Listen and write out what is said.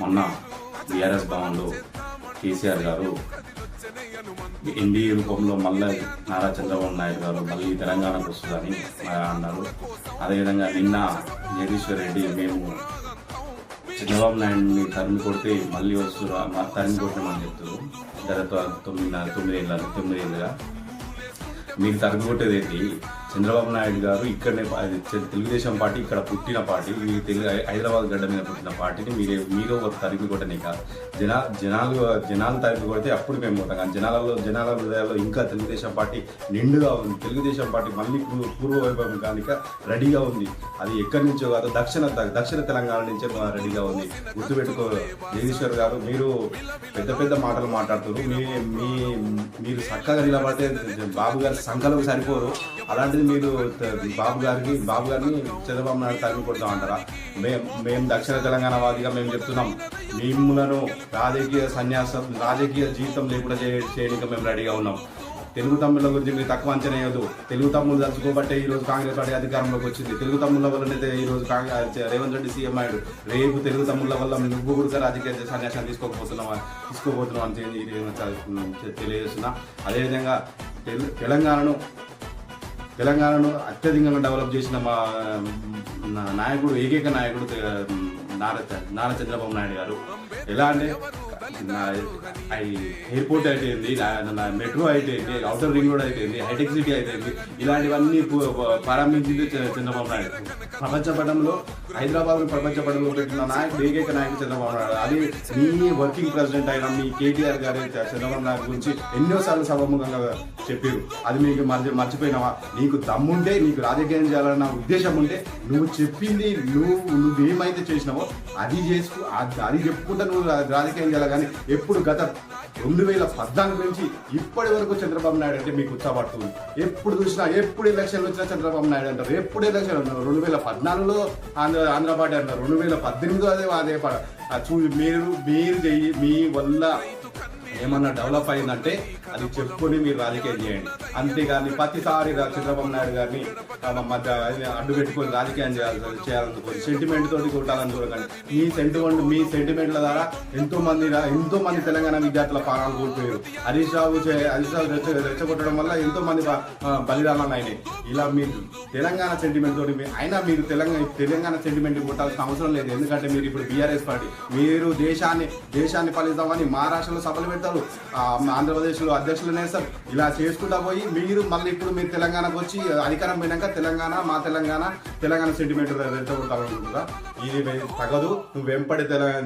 మొన్న బీఆర్ఎస్ భవన్లో కేసీఆర్ గారు ఎన్డీఏ రూపంలో మళ్ళీ నారా చంద్రబాబు నాయుడు గారు మళ్ళీ తెలంగాణకు వస్తుందని అన్నారు. అదేవిధంగా నిన్న జగదీశ్వర్ రెడ్డి మేము చంద్రబాబు నాయుడిని తరిమి కొడితే మళ్ళీ వస్తున్నారు తరిమి కొట్టమని చెప్తారు గత తొమ్మిది తొమ్మిది ఏళ్ళ తొమ్మిది ఏళ్ళుగా. మీకు తరిమి కొట్టేది ఏంటి? చంద్రబాబు నాయుడు గారు ఇక్కడనే తెలుగుదేశం పార్టీ ఇక్కడ పుట్టిన పార్టీ. మీరు తెలుగు హైదరాబాద్ గడ్డ మీద పుట్టిన పార్టీని మీరే మీరు ఒక తరిపి కొట్టని కాదు. జనా జనాలు జనాలు తరిపి కొడితే అప్పుడు మేము పోతాం. కానీ జనాలలో జనాల హృదయాల్లో ఇంకా తెలుగుదేశం పార్టీ నిండుగా ఉంది. తెలుగుదేశం పార్టీ మళ్ళీ పూర్వ పూర్వ వైభవం కానిక రెడీగా ఉంది. అది ఎక్కడి నుంచో కాదు దక్షిణ దక్షిణ తెలంగాణ నుంచే రెడీగా ఉంది. గుర్తుపెట్టుకో జగదీశ్వర్ గారు మీరు పెద్ద పెద్ద మాటలు మాట్లాడుతున్నారు. మీ మీ మీరు చక్కగా నిలబడితే బాబు గారు సంఖ్యలకు సరిపోరు. అలాంటిది మీరు బాబు గారికి బాబు గారిని చంద్రబాబు నాయుడు తరిమి అంటారా? మేము మేము దక్షిణ తెలంగాణ వాదిగా మేము చెప్తున్నాం. మిమ్మలను రాజకీయ సన్యాసం రాజకీయ జీవితం లేకుండా చేయడానికి మేము రెడీగా ఉన్నాం. తెలుగు తమ్ముల గురించి మీరు తక్కువ అంచనా వేయదు తెలుగు తమ్ములు తలుచుకోబట్టే ఈ రోజు కాంగ్రెస్ పార్టీ అధికారంలోకి వచ్చింది. తెలుగు తమ్ముళ్ళ వల్లనైతే ఈ రోజు కాంగ్రెస్ రేవంత్ రెడ్డి సీఎం అయ్యాడు. రేపు తెలుగు తమ్ముళ్ళ వల్ల నువ్వు కూడా రాజకీయ సన్యాసం తీసుకోకపోతున్నావా తీసుకోబోతున్నావు అని తెలియజేస్తున్నా. అదేవిధంగా తెలంగాణను తెలంగాణను అత్యధికంగా డెవలప్ చేసిన మా నాయకుడు ఏకైక నాయకుడు నారా చ- నారా చంద్రబాబు నాయుడు గారు. ఎలా అంటే నా ఎయిర్పోర్ట్ అయిపోయింది నా- మెట్రో అయిపోయింది అవుటర్ రింగ్ రోడ్ అయిపోయింది హైటెక్ సిటీ అయిపోయింది ఇలాంటివన్నీ ప్రారంభించింది చంద్రబాబు నాయుడు. ప్రపంచ పటంలో హైదరాబాద్ ప్రపంచ పటంలో పెట్టిన నాయకుడు ఏకైక నాయకుడు చంద్రబాబు నాయుడు. అది మీ వర్కింగ్ ప్రెసిడెంట్ అయిన మీ కేటీఆర్ గారి చంద్రబాబు నాయుడు గురించి ఎన్నోసార్లు సభముఖంగా చెప్పారు. అది మీకు మర్చి మర్చిపోయినావా? నీకు దమ్ముంటే నీకు రాజకీయం చేయాలన్న ఉద్దేశం ఉంటే నువ్వు చెప్పింది నువ్వు నువ్వేమైతే చేసినావో అది చేసుకు అది చెప్పుకుంటా నువ్వు రాజకీయం చేయాలి కానీ ఎప్పుడు గత రెండు వేల పద్నాలుగు నుంచి ఇప్పటి వరకు చంద్రబాబు నాయుడు అంటే మీకు ఉత్సాహపడుతుంది ఎప్పుడు చూసినా ఎప్పుడు ఎలక్షన్లు వచ్చినా చంద్రబాబు నాయుడు అంటారు. ఎప్పుడు ఎలక్షన్ అంటారు రెండు వేల పద్నాలుగులో ఆంధ్ర ఆంధ్ర పార్టీ అంటారు రెండు వేల పద్దెనిమిదిలో అదే అదే చూ మీరు మీరు చెయ్యి మీ వల్ల ఏమన్నా డెవలప్ అయిందంటే అది చెప్పుకొని మీరు రాజకీయం చేయండి. అంతేగాని ప్రతిసారి చంద్రబాబు నాయుడు గారిని మధ్య అడ్డు పెట్టుకొని రాజకీయం చేయాలి చేయాలనుకోండి సెంటిమెంట్ తోటి కొట్టాలని చూడకండి. మీ సెంటిమెంట్ మీ సెంటిమెంట్ల ద్వారా ఎంతో మంది ఎంతో మంది తెలంగాణ విద్యార్థుల ప్రాణాలు కోల్పోయారు. హరీష్ రావు చే- హరీష్ రావు రెచ్చ రెచ్చగొట్టడం వల్ల ఎంతో మంది బలిదానాలు అయినాయి. ఇలా మీరు తెలంగాణ సెంటిమెంట్ తోటి అయినా మీరు తెలంగాణ తెలంగాణ సెంటిమెంట్ కొట్టాల్సిన అవసరం లేదు. ఎందుకంటే మీరు ఇప్పుడు బీఆర్ఎస్ పార్టీ మీరు దేశాన్ని దేశాన్ని ఫలితామని మహారాష్ట్రలో సభలు పెడతారు. ఆ, ఆంధ్రప్రదేశ్లో అధ్యక్షులనే సార్ ఇలా చేసుకుంటా పోయి మీరు మళ్ళీ ఇప్పుడు మీరు తెలంగాణకు వచ్చి అధికారం పోయినాక తెలంగాణ మా తెలంగాణ తెలంగాణ సెంటిమెంట్ రెచ్చగొట్టాలనుకుంటున్నా ఇది తగదు. నువ్వు వెంపడి తెలంగాణ